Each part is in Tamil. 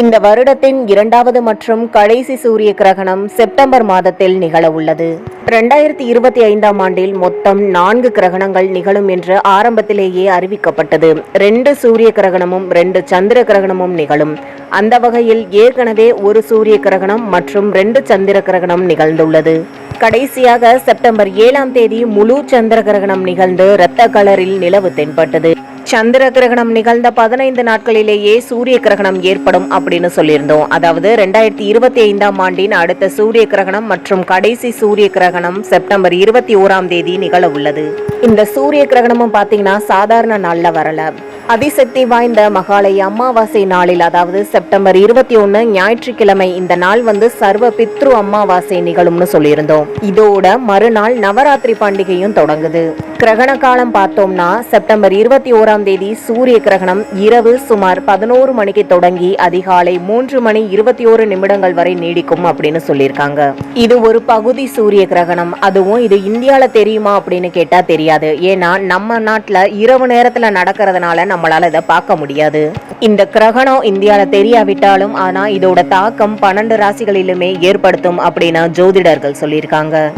இந்த வருடத்தின் இரண்டாவது மற்றும் கடைசி சூரிய கிரகணம் செப்டம்பர் மாதத்தில் நிகழ உள்ளது ரெண்டாயிரத்தி இருபத்தி ஐந்தாம் ஆண்டில் மொத்தம் நான்கு கிரகணங்கள் நிகழும் என்று ஆரம்பத்திலேயே அறிவிக்கப்பட்டது. ரெண்டு சூரிய கிரகணமும் ரெண்டு சந்திர கிரகணமும் நிகழும். அந்த வகையில் ஏற்கனவே ஒரு சூரிய கிரகணம் மற்றும் ரெண்டு சந்திர கிரகணம் நிகழ்ந்துள்ளது. கடைசியாக செப்டம்பர் ஏழாம் தேதி முழு சந்திர கிரகணம் நிகழ்ந்து இரத்த கலரில் நிலவு தென்பட்டது. சந்திர கிரகணம் நிகழ்ந்த பதினைந்து நாட்களிலேயே சூரிய கிரகணம் ஏற்படும் அப்படின்னு சொல்லியிருந்தோம். அதாவது ரெண்டாயிரத்தி இருபத்தி ஐந்தாம் ஆண்டின் அடுத்த சூரிய கிரகணம் மற்றும் கடைசி சூரிய கிரகணம் செப்டம்பர் இருபத்தி ஓராம் தேதி நிகழ உள்ளது. இந்த சூரிய கிரகணமும் பார்த்தீங்கன்னா சாதாரண நாள்ல வரல. அதிசக்தி வாய்ந்த மகாலய அமாவாசை நாளில் அதாவது செப்டம்பர் இருபத்தி ஒன்று ஞாயிற்றுக்கிழமை இந்த நாள் வந்து சர்வ பித்ரு அமாவாசை நிகழும்னு சொல்லியிருந்தோம். இதோட மறுநாள் நவராத்திரி பண்டிகையும் தொடங்குது. கிரகண காலம் பார்த்தோம்னா செப்டம்பர் இருபத்தி ஓராம் தேதி சூரிய கிரகணம் இரவு சுமார் பதினோரு மணிக்கு தொடங்கி அதிகாலை மூன்று மணி இருபத்தி ஓரு நிமிடங்கள் வரை நீடிக்கும் அப்படின்னு சொல்லியிருக்காங்க. இது ஒரு பகுதி சூரிய கிரகணம். அதுவும் இது இந்தியால தெரியுமா அப்படின்னு கேட்டா தெரியாது. ஏன்னா நம்ம நாட்டுல இரவு நேரத்துல நடக்கிறதுனால நம்மளால இதை பார்க்க முடியாது. இந்த கிரகணம் இந்தியால தெரியாவிட்டாலும் ஆனா இதோட தாக்கம் பன்னெண்டு ராசிகளிலுமே ஏற்படுத்தும் அப்படின்னு ஜோதிடர்கள் சொல்லியிருக்காங்க.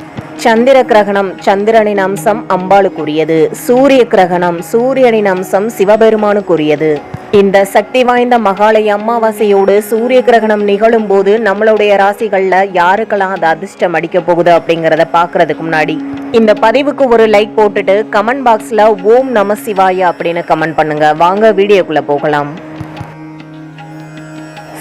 சந்திர கிரகணம் சந்திரனின் அம்சம் அம்பாளுக்குரியது. சூரிய கிரகணம் சூரியனின் அம்சம் சிவபெருமானுக்குரியது. இந்த சக்தி வாய்ந்த மகாலய அமாவாசையோடு சூரிய கிரகணம் நிகழும் போது நம்மளுடைய ராசிகள்ல யாருக்கெல்லாம் அது அதிர்ஷ்டம் அடிக்க போகுது அப்படிங்கறத பாக்குறதுக்கு முன்னாடி இந்த பதிவுக்கு ஒரு லைக் போட்டுட்டு கமெண்ட் பாக்ஸ்ல ஓம் நம சிவாயா அப்படின்னு கமெண்ட் பண்ணுங்க. வாங்க வீடியோக்குள்ள போகலாம்.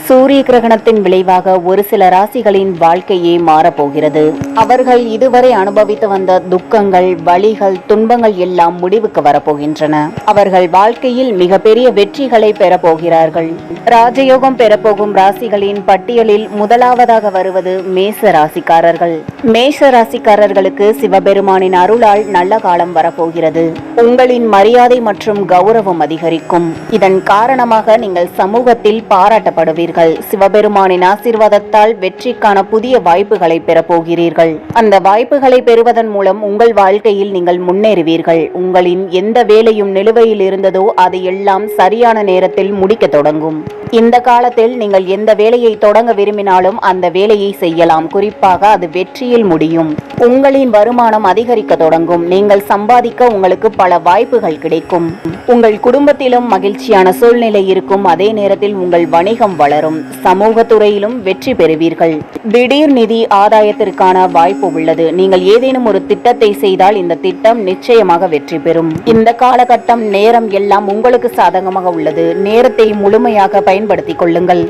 சூரிய கிரகணத்தின் விளைவாக ஒரு சில ராசிகளின் வாழ்க்கையே மாறப்போகிறது. அவர்கள் இதுவரை அனுபவித்து வந்த துக்கங்கள் வலிகள் துன்பங்கள் எல்லாம் முடிவுக்கு வரப்போகின்றன. அவர்கள் வாழ்க்கையில் மிகப்பெரிய வெற்றிகளை பெறப்போகிறார்கள் ராஜயோகம் பெறப்போகும் ராசிகளின் பட்டியலில் முதலாவதாக வருவது மேச ராசிக்காரர்கள். மேஷ ராசிக்காரர்களுக்கு சிவபெருமானின் அருளால் நல்ல காலம் வரப்போகிறது. உங்களின் மரியாதை மற்றும் கௌரவம் அதிகரிக்கும். இதன் காரணமாக நீங்கள் சமூகத்தில் பாராட்டப்படுவீர்கள். சிவபெருமானின் ஆசீர்வாதத்தால் வெற்றிக்கான புதிய வாய்ப்புகளை பெறப்போகிறீர்கள் அந்த வாய்ப்புகளை பெறுவதன் மூலம் உங்கள் வாழ்க்கையில் நீங்கள் முன்னேறுவீர்கள். உங்களின் எந்த வேலையும் நிலுவையில் இருந்ததோ அது எல்லாம் சரியான நேரத்தில் முடிக்க தொடங்கும். இந்த காலத்தில் நீங்கள் எந்த வேலையை தொடங்க விரும்பினாலும் அந்த வேலையை செய்யலாம். குறிப்பாக அது வெற்றியில் முடியும். உங்களின் வருமானம் அதிகரிக்க தொடங்கும். நீங்கள் சம்பாதிக்க உங்களுக்கு பல வாய்ப்புகள் கிடைக்கும். உங்கள் குடும்பத்திலும் மகிழ்ச்சியான சூழ்நிலை இருக்கும். அதே நேரத்தில் உங்கள் வணிகம் வளரும். சமூக துறையிலும் வெற்றி பெறுவீர்கள். திடீர் நிதி ஆதாயத்திற்கான வாய்ப்பு உள்ளது. நீங்கள் ஏதேனும் ஒரு திட்டத்தை செய்தால் இந்த திட்டம் நிச்சயமாக வெற்றி பெறும். இந்த காலகட்டம் நேரம் எல்லாம் உங்களுக்கு சாதகமாக உள்ளது. நேரத்தை முழுமையாக பயன்படுத்திக் கொள்ளுங்கள்.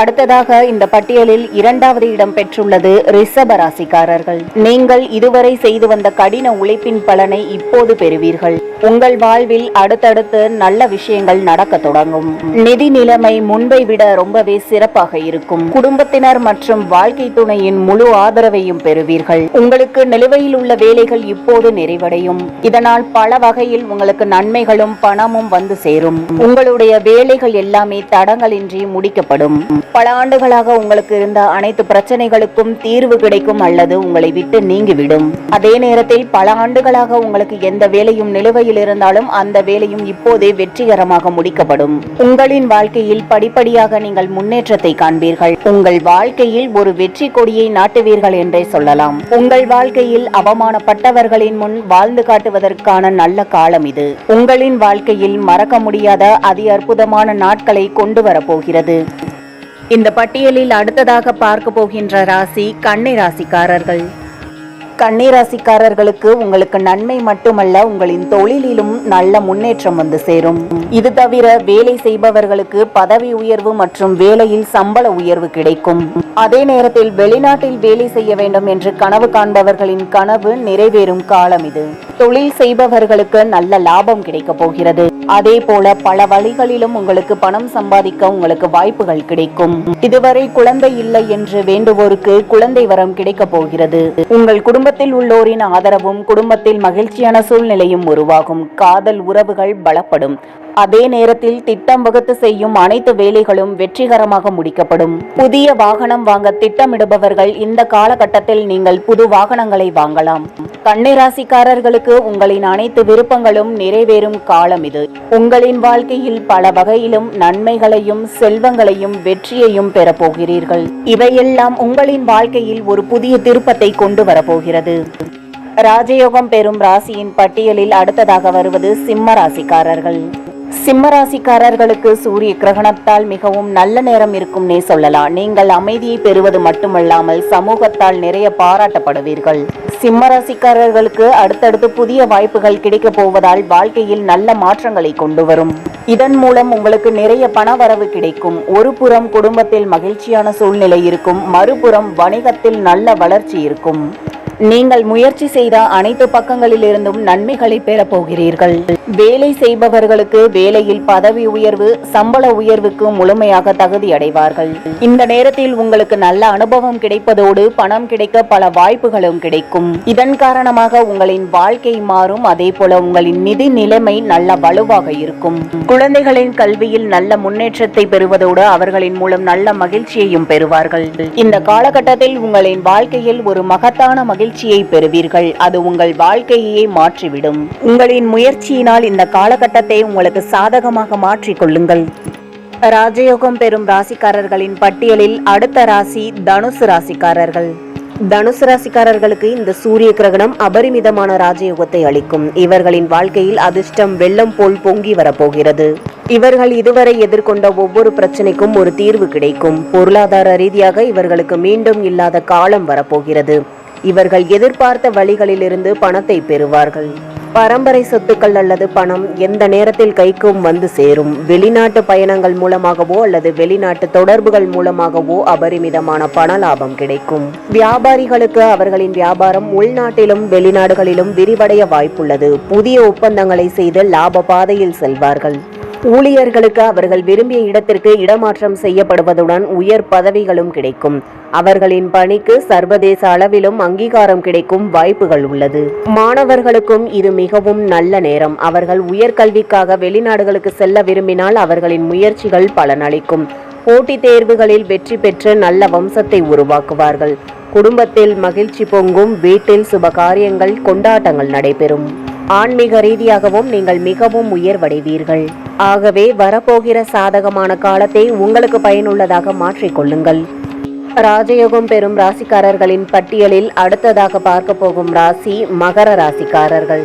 அடுத்ததாக இந்த பட்டியலில் இரண்டாவது இடம் பெற்றுள்ளது ரிஷப ராசிக்காரர்கள். நீங்கள் இதுவரை செய்து வந்த கடின உழைப்பின் பலனை இப்போது பெறுவீர்கள். உங்கள் வாழ்வில் அடுத்தடுத்து நல்ல விஷயங்கள் நடக்க தொடங்கும். நிதி நிலைமை முன்பை விட ரொம்பவே சிறப்பாக இருக்கும். குடும்பத்தினர் மற்றும் வாழ்க்கை துணையின் முழு ஆதரவையும் பெறுவீர்கள். உங்களுக்கு நிலுவையில் உள்ள வேலைகள் இப்போது நிறைவடையும். இதனால் பல வகையில் உங்களுக்கு நன்மைகளும் பணமும் வந்து சேரும். உங்களுடைய வேலைகள் எல்லாமே தடங்களின்றி முடிக்கப்படும். பல ஆண்டுகளாக உங்களுக்கு இருந்த அனைத்து பிரச்சனைகளுக்கும் தீர்வு கிடைக்கும் அல்லது உங்களை விட்டு நீங்கிவிடும். அதே நேரத்தில் பல ஆண்டுகளாக உங்களுக்கு எந்த வேலையும் நிலுவையில் இருந்தாலும் அந்த வேலையும் இப்போதே வெற்றிகரமாக முடிக்கப்படும். உங்களின் வாழ்க்கையில் படிப்படியாக நீங்கள் முன்னேற்றத்தை காண்பீர்கள். உங்கள் வாழ்க்கையில் ஒரு வெற்றி கொடியை நாட்டுவீர்கள் என்றே சொல்லலாம். உங்கள் வாழ்க்கையில் அவமானப்பட்டவர்களின் முன் வாழ்ந்து காட்டுவதற்கான நல்ல காலம் இது. உங்களின் வாழ்க்கையில் மறக்க முடியாத அதி அற்புதமான நாட்களை கொண்டு வரப்போகிறது இந்த பட்டியலில் அடுத்ததாக பார்க்க போகின்ற ராசி கண்ணை ராசிக்காரர்கள். கன்னிராசிக்காரர்களுக்கு உங்களுக்கு நன்மை மட்டுமல்ல உங்களின் தொழிலிலும் நல்ல முன்னேற்றம் வந்து சேரும். இது தவிர வேலை செய்பவர்களுக்கு பதவி உயர்வு மற்றும் வேலையில் சம்பள உயர்வு கிடைக்கும். அதே நேரத்தில் வெளிநாட்டில் வேலை செய்ய வேண்டும் என்று கனவு காண்பவர்களின் கனவு நிறைவேறும் காலம் இது. தொழில் செய்பவர்களுக்கு நல்ல லாபம் கிடைக்க போகிறது. அதே போல பல வழிகளிலும் உங்களுக்கு பணம் சம்பாதிக்க உங்களுக்கு வாய்ப்புகள் கிடைக்கும். இதுவரை குழந்தை இல்லை என்று வேண்டுவோருக்கு குழந்தை வரம் கிடைக்க போகிறது. உங்கள் குடும்ப குடும்பத்தில் உள்ளோரின் ஆதரவும் குடும்பத்தில் மகிழ்ச்சியான சூழ்நிலையும் உருவாகும். காதல் உறவுகள் பலப்படும். அதே நேரத்தில் திட்டம் வகுத்து செய்யும் அனைத்து வேலைகளும் வெற்றிகரமாக முடிக்கப்படும். புதிய வாகனம் வாங்க திட்டமிடுபவர்கள் இந்த காலகட்டத்தில் நீங்கள் புது வாகனங்களை வாங்கலாம். கன்னிராசிக்காரர்களுக்கு உங்களின் அனைத்து விருப்பங்களும் நிறைவேறும் காலம் இது. உங்களின் வாழ்க்கையில் பல வகையிலும் நன்மைகளையும் செல்வங்களையும் வெற்றியையும் பெறப்போகிறீர்கள் இவையெல்லாம் உங்களின் வாழ்க்கையில் ஒரு புதிய திருப்பத்தை கொண்டு வரப்போகிறது. ராஜயோகம் பெறும் ராசியின் பட்டியலில் அடுத்ததாக வருவது சிம்ம ராசிக்காரர்கள். சிம்மராசிக்காரர்களுக்கு சூரிய கிரகணத்தால் மிகவும் நல்ல நேரம் இருக்கும்னே சொல்லலாம். நீங்கள் அமைதியை பெறுவது மட்டுமல்லாமல் சமூகத்தால் நிறைய பாராட்டப்படுவீர்கள். சிம்மராசிக்காரர்களுக்கு அடுத்தடுத்து புதிய வாய்ப்புகள் கிடைக்கப் போவதால் வாழ்க்கையில் நல்ல மாற்றங்களை கொண்டு வரும். இதன் மூலம் உங்களுக்கு நிறைய பணவரவு கிடைக்கும். ஒரு புறம் குடும்பத்தில் மகிழ்ச்சியான சூழ்நிலை இருக்கும். மறுபுறம் வணிகத்தில் நல்ல வளர்ச்சி இருக்கும். நீங்கள் முயற்சி செய்த அனைத்து பக்கங்களிலிருந்தும் நன்மைகளை பெறப் போகிறீர்கள். வேலை செய்பவர்களுக்கு வேலையில் பதவி உயர்வு சம்பள உயர்வுக்கு முழுமையாக தகுதி அடைவார்கள். இந்த நேரத்தில் உங்களுக்கு நல்ல அனுபவம் கிடைப்பதோடு பணம் கிடைக்க பல வாய்ப்புகளும் கிடைக்கும். இதன் காரணமாக உங்களின் வாழ்க்கை மாறும். அதே போல உங்களின் நிதி நிலைமை நல்ல வலுவாக இருக்கும். குழந்தைகளின் கல்வியில் நல்ல முன்னேற்றத்தை பெறுவதோடு அவர்களின் மூலம் நல்ல மகிழ்ச்சியையும் பெறுவார்கள். இந்த காலகட்டத்தில் உங்களின் வாழ்க்கையில் ஒரு மகத்தான மகிழ்ச்சி மகிழ்ச்சியை பெறுவீர்கள். அது உங்கள் வாழ்க்கையே மாற்றிவிடும். உங்களின் முயற்சியினால் இந்த காலகட்டத்தை உங்களுக்கு சாதகமாக மாற்றிக் கொள்ளுங்கள். ராஜயோகம் பெறும் ராசிக்காரர்களின் பட்டியலில் அடுத்த ராசி தனுசு ராசிக்காரர்கள். தனுசு ராசிக்காரர்களுக்கு இந்த சூரிய கிரகணம் அபரிமிதமான ராஜயோகத்தை அளிக்கும். இவர்களின் வாழ்க்கையில் அதிர்ஷ்டம் வெள்ளம் போல் பொங்கி வரப்போகிறது. இவர்கள் இதுவரை எதிர்கொண்ட ஒவ்வொரு பிரச்சனைக்கும் ஒரு தீர்வு கிடைக்கும். பொருளாதார ரீதியாக இவர்களுக்கு மீண்டும் இல்லாத காலம் வரப்போகிறது. இவர்கள் எதிர்பார்த்த வழிகளிலிருந்து பணத்தை பெறுவார்கள். பரம்பரை சொத்துக்கள் அல்லது பணம் எந்த நேரத்தில் கைக்கும் வந்து சேரும். வெளிநாட்டு பயணங்கள் மூலமாகவோ அல்லது வெளிநாட்டு தொடர்புகள் மூலமாகவோ அபரிமிதமான பண லாபம் கிடைக்கும். வியாபாரிகளுக்கு அவர்களின் வியாபாரம் உள்நாட்டிலும் வெளிநாடுகளிலும் விரிவடைய வாய்ப்புள்ளது. புதிய ஒப்பந்தங்களை செய்து லாப பாதையில் செல்வார்கள். ஊழியர்களுக்கு அவர்கள் விரும்பிய இடத்திற்கு இடமாற்றம் செய்யப்படுவதுடன் உயர் பதவிகளும் கிடைக்கும். அவர்களின் பணிக்கு சர்வதேச அளவிலும் அங்கீகாரம் கிடைக்கும் வாய்ப்புகள் உள்ளது. மாணவர்களுக்கும் இது மிகவும் நல்ல நேரம். அவர்கள் உயர்கல்விக்காக வெளிநாடுகளுக்கு செல்ல விரும்பினால் அவர்களின் முயற்சிகள் பலனளிக்கும். போட்டித் தேர்வுகளில் வெற்றி பெற்று நல்ல வம்சத்தை உருவாக்குவார்கள். குடும்பத்தில் மகிழ்ச்சி பொங்கும் வீட்டில் சுப காரியங்கள் கொண்டாட்டங்கள் நடைபெறும். ஆன்மீக ரீதியாகவும் நீங்கள் மிகவும் உயர்வடைவீர்கள். ஆகவே வரப்போகிற சாதகமான காலத்தை உங்களுக்கு பயனுள்ளதாக மாற்றிக்கொள்ளுங்கள் ராஜயோகம் பெறும் ராசிக்காரர்களின் பட்டியலில் அடுத்ததாக பார்க்க போகும் ராசி மகர ராசிக்காரர்கள்.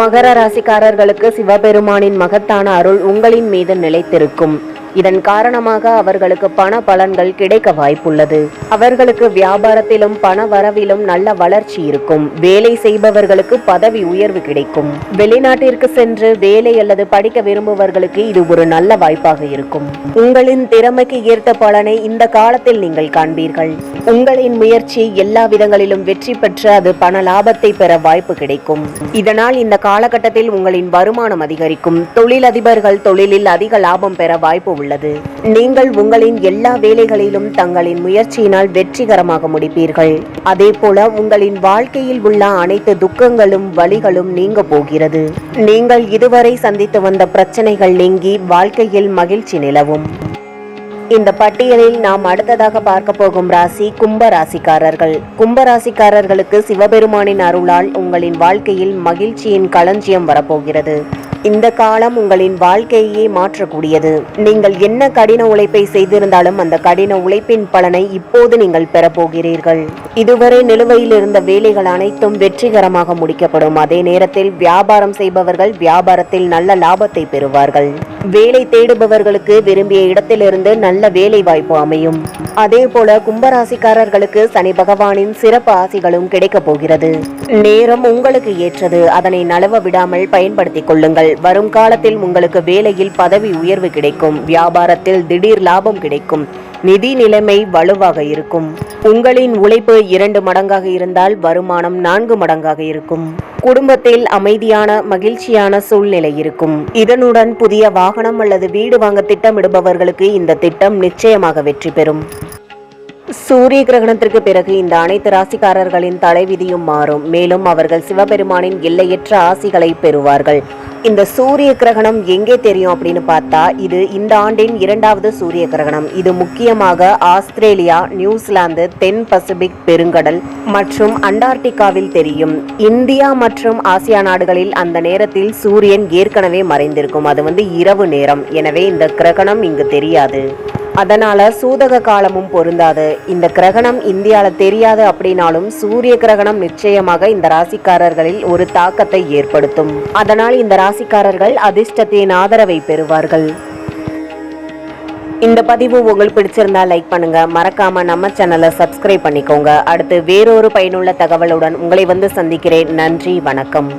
மகர ராசிக்காரர்களுக்கு சிவபெருமானின் மகத்தான அருள் உங்களின் மீது நிலைத்திருக்கும். இதன் காரணமாக அவர்களுக்கு பண பலன்கள் கிடைக்க வாய்ப்புள்ளது. அவர்களுக்கு வியாபாரத்திலும் பண வரவிலும் நல்ல வளர்ச்சி இருக்கும். வேலை செய்பவர்களுக்கு பதவி உயர்வு கிடைக்கும். வெளிநாட்டிற்கு சென்று வேலை அல்லது படிக்க விரும்புவர்களுக்கு இது ஒரு நல்ல வாய்ப்பாக இருக்கும். உங்களின் திறமைக்கு ஏற்ற பலனை இந்த காலத்தில் நீங்கள் காண்பீர்கள். உங்களின் முயற்சி எல்லா விதங்களிலும் வெற்றி பெற்று அது பண லாபத்தை பெற வாய்ப்பு கிடைக்கும். இதனால் இந்த காலகட்டத்தில் உங்களின் வருமானம் அதிகரிக்கும். தொழிலதிபர்கள் தொழிலில் அதிக லாபம் பெற வாய்ப்பு உள்ளது. நீங்கள் உங்களின் எல்லா வேலைகளிலும் தங்களின் முயற்சியினால் வெற்றிகரமாக முடிப்பீர்கள். அதே போல உங்களின் வாழ்க்கையில் உள்ள அனைத்து துக்கங்களும் வலிகளும் நீங்க போகிறது. நீங்கள் இதுவரை சந்தித்து வந்த பிரச்சனைகள் நீங்கி வாழ்க்கையில் மகிழ்ச்சி நிலவும். இந்த பட்டியலில் நாம் அடுத்ததாக பார்க்க போகும் ராசி கும்ப ராசிக்காரர்கள் கும்ப ராசிக்காரர்களுக்கு சிவபெருமானின் அருளால் உங்களின் வாழ்க்கையில் மகிழ்ச்சியின் களஞ்சியம் வரப்போகிறது. இந்த காலம் உங்களின் வாழ்க்கையே மாற்றக்கூடியது. நீங்கள் என்ன கடின உழைப்பை செய்திருந்தாலும் அந்த கடின உழைப்பின் பலனை இப்போது நீங்கள் பெறப்போகிறீர்கள் இதுவரை நிலுவையில் இருந்த வேலைகள் அனைத்தும் வெற்றிகரமாக முடிக்கப்படும். அதே நேரத்தில் வியாபாரம் செய்பவர்கள் வியாபாரத்தில் நல்ல லாபத்தை பெறுவார்கள். வேலை தேடுபவர்களுக்கு விரும்பிய இடத்திலிருந்து நல்ல வேலை வாய்ப்பு அமையும். அதே போல கும்பராசிக்காரர்களுக்கு சனி பகவானின் சிறப்பு ஆசிகளும் கிடைக்கப் போகிறது. நேரம் உங்களுக்கு ஏற்றது. அதனை நழுவ விடாமல் பயன்படுத்திக் கொள்ளுங்கள். வரும் காலத்தில் உங்களுக்கு வேலையில் பதவி உயர்வு கிடைக்கும். வியாபாரத்தில் திடீர் லாபம் கிடைக்கும். நிதி நிலைமை வலுவாக இருக்கும். உங்களின் உழைப்பு இரண்டு மடங்காக இருந்தால் வருமானம் நான்கு மடங்காக இருக்கும். குடும்பத்தில் அமைதியான மகிழ்ச்சியான சூழ்நிலை இருக்கும். இதனுடன் புதிய வாகனம் அல்லது வீடு வாங்க திட்டமிடுபவர்களுக்கு இந்த திட்டம் நிச்சயமாக வெற்றி பெறும். சூரிய கிரகணத்திற்கு பிறகு இந்த அனைத்து ராசிக்காரர்களின் தலைவிதியும் மாறும். மேலும் அவர்கள் சிவபெருமானின் எல்லையற்ற ஆசிகளை பெறுவார்கள். இந்த சூரிய கிரகணம் எங்கே தெரியும் அப்படின்னு பார்த்தா இது இந்த ஆண்டின் இரண்டாவது சூரிய கிரகணம். இது முக்கியமாக ஆஸ்திரேலியா நியூசிலாந்து தென் பசிபிக் பெருங்கடல் மற்றும் அண்டார்டிகாவில் தெரியும். இந்தியா மற்றும் ஆசியா நாடுகளில் அந்த நேரத்தில் சூரியன் ஏற்கனவே மறைந்திருக்கும். அது வந்து இரவு நேரம். எனவே இந்த கிரகணம் இங்கு தெரியாது. அதனால் சூதக காலமும் பொருந்தாது. இந்த கிரகணம் இந்தியாவில் தெரியாது அப்படின்னாலும் சூரிய கிரகணம் நிச்சயமாக இந்த ராசிக்காரர்களில் ஒரு தாக்கத்தை ஏற்படுத்தும். அதனால் இந்த ராசிக்காரர்கள் அதிர்ஷ்டத்தின் ஆதரவை பெறுவார்கள். இந்த பதிவு உங்களுக்கு பிடிச்சிருந்தா லைக் பண்ணுங்க. மறக்காம நம்ம சேனலை சப்ஸ்கிரைப் பண்ணிக்கோங்க. அடுத்து வேறொரு பயனுள்ள தகவலுடன் உங்களை வந்து சந்திக்கிறேன். நன்றி வணக்கம்.